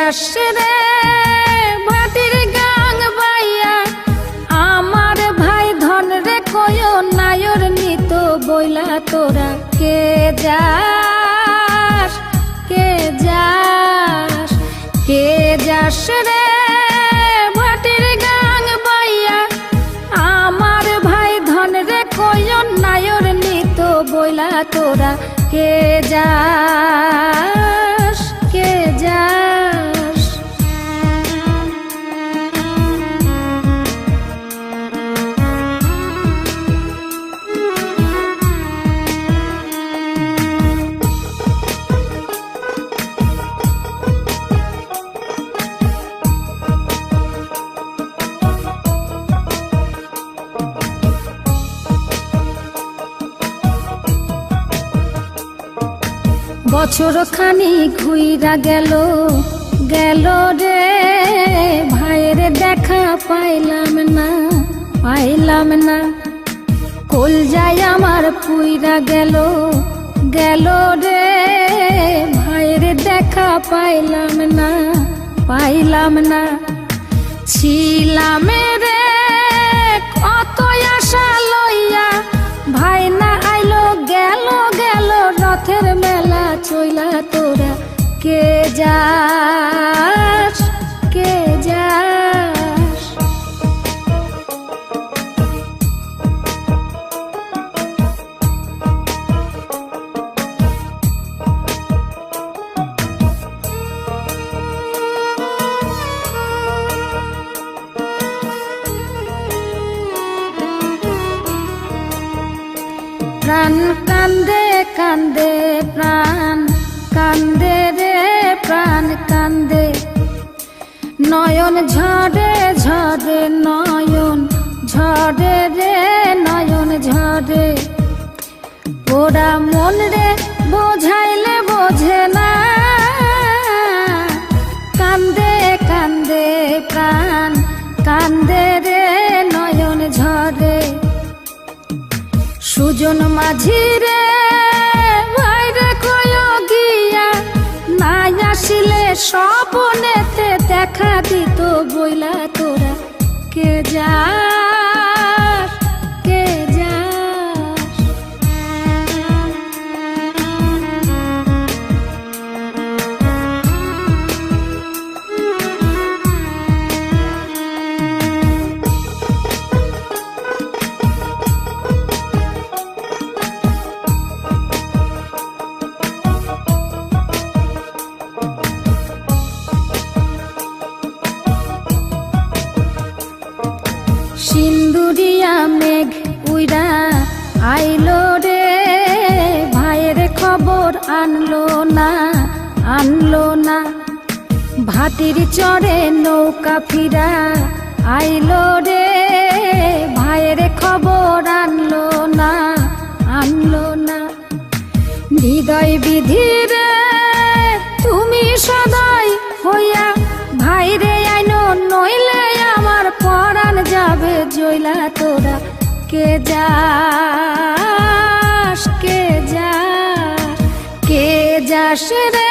যাস রে, ভাটির গাং বাইয়া। আমার ভাই ধন রে, কয় নায়র নিত বইলা তোরা। কে যাস কে যাস কে যাস রে, ভাটির গাং বাইয়া। আমার ভাই ধন রে, কয় নায়র নিত বইলা তোরা। কে যাস বছর খানি ঘুইরা গেল গেল রে। ভাইয়ের দেখা পাইলাম না পাইলাম না। কল যায় আমার পুইরা গেল গেল রে। ভাইয়ের দেখা পাইলাম না পাইলাম না। ছিলাম রে চইলা তোরা কে যাস? কে যাস? প্রাণ কান্দে কান্দে প্রাণ, কান্দে রে প্রাণ, কান্দে। নয়ন ঝরে ঝরে নয়ন ঝরে রে নয়ন ঝরে ওরা মন রে বোঝাইলে বোঝে না। কান্দে কান্দে প্রাণ, কান্দে রে নয়ন ঝরে সুজন মাঝি স্বপনেতে দেখা দিত বইলা তোরা। কে যাস উইরা আইলো রে। ভাইয়ের খবর আনলো না আনলো না। ভাতির চড়ে নৌকা ফিরা আইলো রে। ভাইয়ের খবর আনলো না আনলো না। হৃদয় বিধিরে কে যাস কে যাস কে যাস রে?